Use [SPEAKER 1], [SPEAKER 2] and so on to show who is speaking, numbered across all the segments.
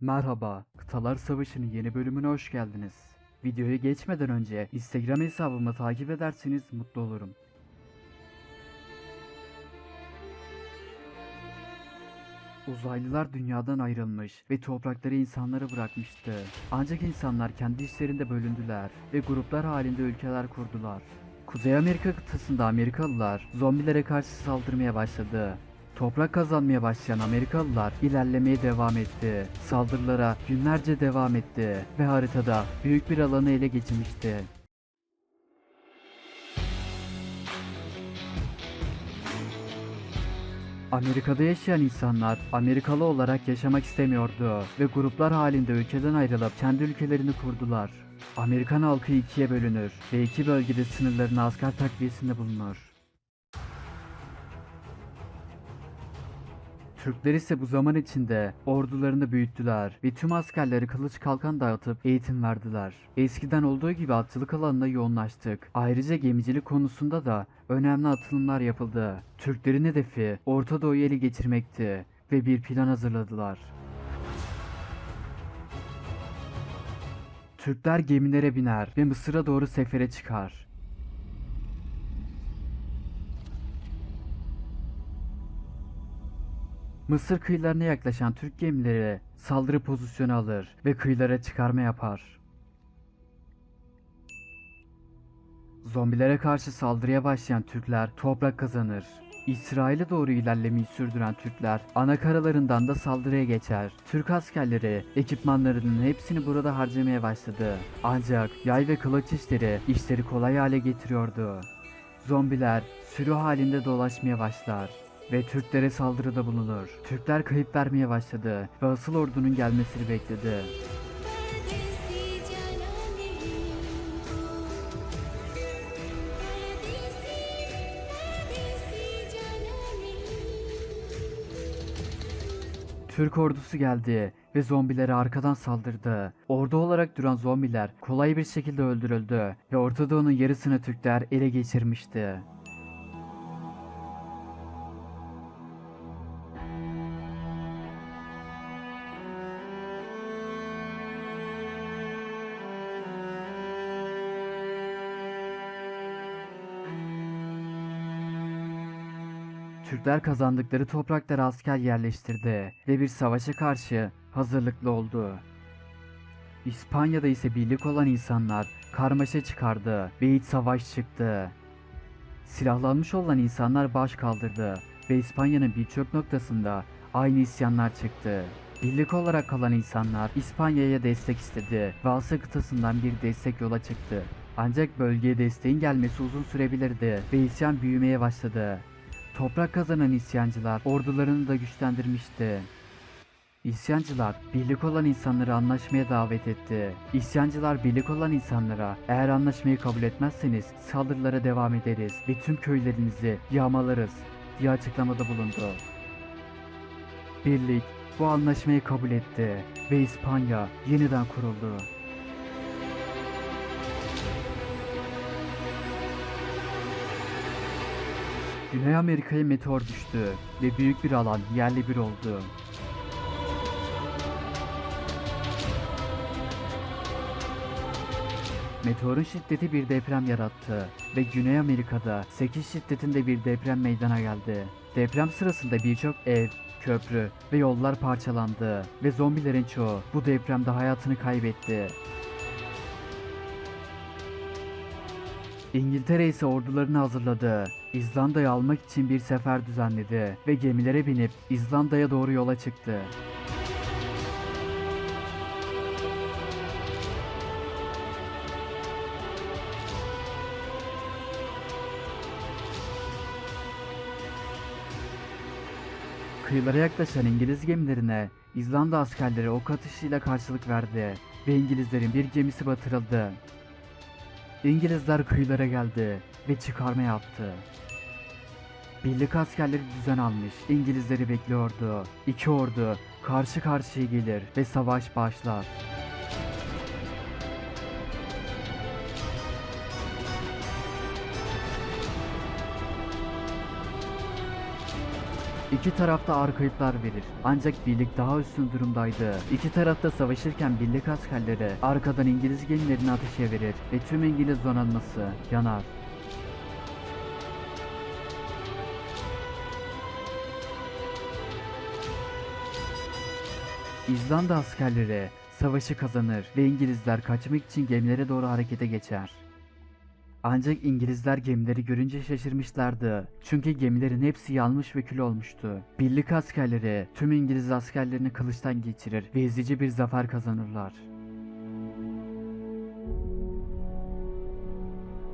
[SPEAKER 1] Merhaba, Kıtalar Savaşı'nın yeni bölümüne hoş geldiniz. Videoya geçmeden önce Instagram hesabımı takip ederseniz mutlu olurum. Uzaylılar dünyadan ayrılmış ve toprakları insanlara bırakmıştı. Ancak insanlar kendi işlerinde bölündüler ve gruplar halinde ülkeler kurdular. Kuzey Amerika kıtasında Amerikalılar zombilere karşı saldırmaya başladı. Toprak kazanmaya başlayan Amerikalılar ilerlemeye devam etti. Saldırılara günlerce devam etti ve haritada büyük bir alanı ele geçirmişti. Amerika'da yaşayan insanlar Amerikalı olarak yaşamak istemiyordu ve gruplar halinde ülkeden ayrılıp kendi ülkelerini kurdular. Amerikan halkı ikiye bölünür ve iki bölgede sınırlarına asker takviyesinde bulunur. Türkler ise bu zaman içinde ordularını büyüttüler ve tüm askerleri kılıç kalkan dağıtıp eğitim verdiler. Eskiden olduğu gibi atçılık alanına yoğunlaştık. Ayrıca gemicilik konusunda da önemli atılımlar yapıldı. Türklerin hedefi Orta Doğu'yu ele geçirmekti ve bir plan hazırladılar. Türkler gemilere biner ve Mısır'a doğru sefere çıkar. Mısır kıyılarına yaklaşan Türk gemileri saldırı pozisyonu alır ve kıyılara çıkarma yapar. Zombilere karşı saldırıya başlayan Türkler toprak kazanır. İsrail'e doğru ilerlemeyi sürdüren Türkler ana karalarından da saldırıya geçer. Türk askerleri ekipmanlarının hepsini burada harcamaya başladı. Ancak yay ve kılıç işleri işleri kolay hale getiriyordu. Zombiler sürü halinde dolaşmaya başlar ve Türklere saldırıda bulunur. Türkler kayıp vermeye başladı ve asıl ordunun gelmesini bekledi. Türk ordusu geldi ve zombilere arkadan saldırdı. Ordu olarak duran zombiler kolay bir şekilde öldürüldü ve Orta Doğu'nun yarısını Türkler ele geçirmişti. Türkler kazandıkları topraklara asker yerleştirdi ve bir savaşa karşı hazırlıklı oldu. İspanya'da ise birlik olan insanlar karmaşa çıkardı ve iç savaş çıktı. Silahlanmış olan insanlar baş kaldırdı ve İspanya'nın birçok noktasında aynı isyanlar çıktı. Birlik olarak kalan insanlar İspanya'ya destek istedi ve Asya kıtasından bir destek yola çıktı. Ancak bölgeye desteğin gelmesi uzun sürebilirdi ve isyan büyümeye başladı. Toprak kazanan isyancılar ordularını da güçlendirmişti. İsyancılar birlik olan insanları anlaşmaya davet etti. İsyancılar birlik olan insanlara eğer anlaşmayı kabul etmezseniz saldırılara devam ederiz ve tüm köylerinizi yağmalarız diye açıklamada bulundu. Birlik bu anlaşmayı kabul etti ve İspanya yeniden kuruldu. Güney Amerika'ya meteor düştü ve büyük bir alan yerli bir oldu. Meteorun şiddeti bir deprem yarattı ve Güney Amerika'da 8 şiddetinde bir deprem meydana geldi. Deprem sırasında birçok ev, köprü ve yollar parçalandı ve zombilerin çoğu bu depremde hayatını kaybetti. İngiltere ise ordularını hazırladı. İzlanda'yı almak için bir sefer düzenledi ve gemilere binip İzlanda'ya doğru yola çıktı. Kıyılara yaklaşan İngiliz gemilerine İzlanda askerleri ok atışıyla karşılık verdi ve İngilizlerin bir gemisi batırıldı. İngilizler kıyılara geldi ve çıkarma yaptı. Birlik askerleri düzen almış, İngilizleri bekliyordu. İki ordu karşı karşıya gelir ve savaş başlar. İki tarafta ağır kayıplar verir. Ancak birlik daha üstün durumdaydı. İki tarafta savaşırken birlik askerleri arkadan İngiliz gemilerini ateşe verir ve tüm İngiliz donanması yanar. İzlanda askerleri savaşı kazanır ve İngilizler kaçmak için gemilere doğru harekete geçer. Ancak İngilizler gemileri görünce şaşırmışlardı. Çünkü gemilerin hepsi yanmış ve kül olmuştu. Birlik askerleri tüm İngiliz askerlerini kılıçtan geçirir ve ezici bir zafer kazanırlar.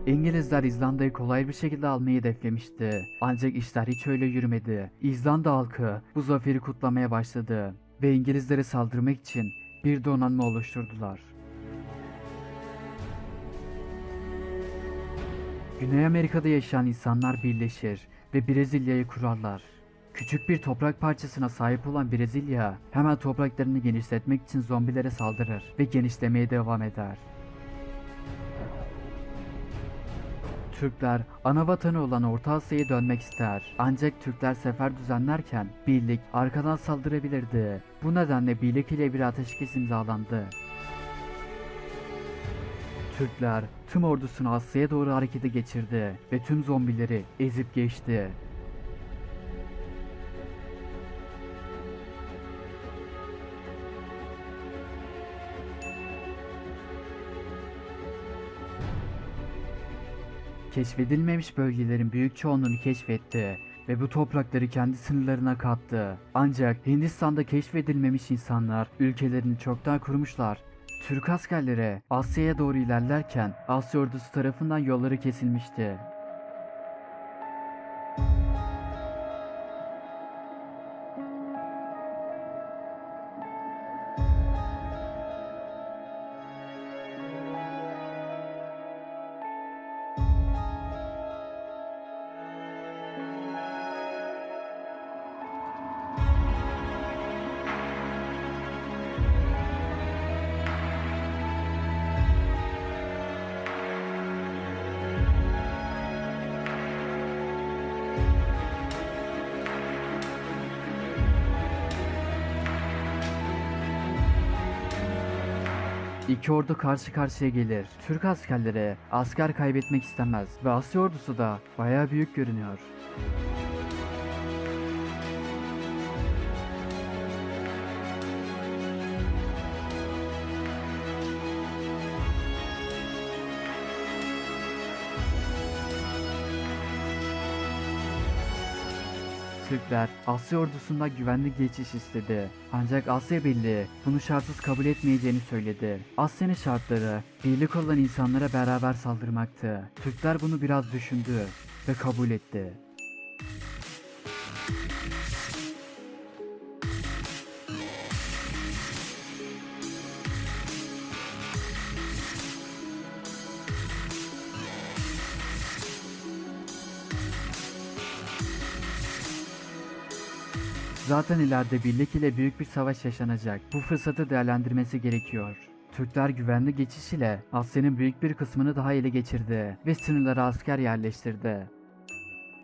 [SPEAKER 1] İngilizler İzlanda'yı kolay bir şekilde almayı hedeflemişti. Ancak işler hiç öyle yürümedi. İzlanda halkı bu zaferi kutlamaya başladı ve İngilizlere saldırmak için bir donanma oluşturdular. Güney Amerika'da yaşayan insanlar birleşir ve Brezilya'yı kurarlar. Küçük bir toprak parçasına sahip olan Brezilya hemen topraklarını genişletmek için zombilere saldırır ve genişlemeye devam eder. Türkler ana vatanı olan Orta Asya'ya dönmek ister. Ancak Türkler sefer düzenlerken birlik arkadan saldırabilirdi. Bu nedenle birlik ile bir ateşkes imzalandı. Türkler tüm ordusunu Asya'ya doğru harekete geçirdi ve tüm zombileri ezip geçti. Keşfedilmemiş bölgelerin büyük çoğunluğunu keşfetti ve bu toprakları kendi sınırlarına kattı. Ancak Hindistan'da keşfedilmemiş insanlar ülkelerini çoktan kurmuşlar. Türk askerleri Asya'ya doğru ilerlerken Asya ordusu tarafından yolları kesilmişti. İki ordu karşı karşıya gelir. Türk askerleri asker kaybetmek istemez ve Asya ordusu da bayağı büyük görünüyor. Türkler Asya ordusundan güvenli geçiş istedi. Ancak Asya Birliği bunu şartsız kabul etmeyeceğini söyledi. Asya'nın şartları birlik olan insanlara beraber saldırmaktı. Türkler bunu biraz düşündü ve kabul etti. Zaten ileride birlik ile büyük bir savaş yaşanacak. Bu fırsatı değerlendirmesi gerekiyor. Türkler güvenli geçiş ile Asya'nın büyük bir kısmını daha ele geçirdi ve sınırlara asker yerleştirdi.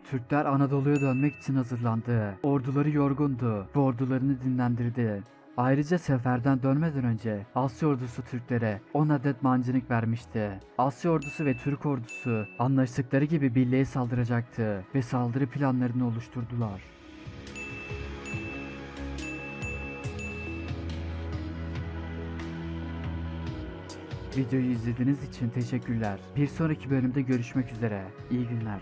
[SPEAKER 1] Türkler Anadolu'ya dönmek için hazırlandı. Orduları yorgundu ve ordularını dinlendirdi. Ayrıca seferden dönmeden önce Asya ordusu Türklere 10 adet mancınık vermişti. Asya ordusu ve Türk ordusu anlaştıkları gibi birliğe saldıracaktı ve saldırı planlarını oluşturdular. Videoyu izlediğiniz için teşekkürler. Bir sonraki bölümde görüşmek üzere. İyi günler.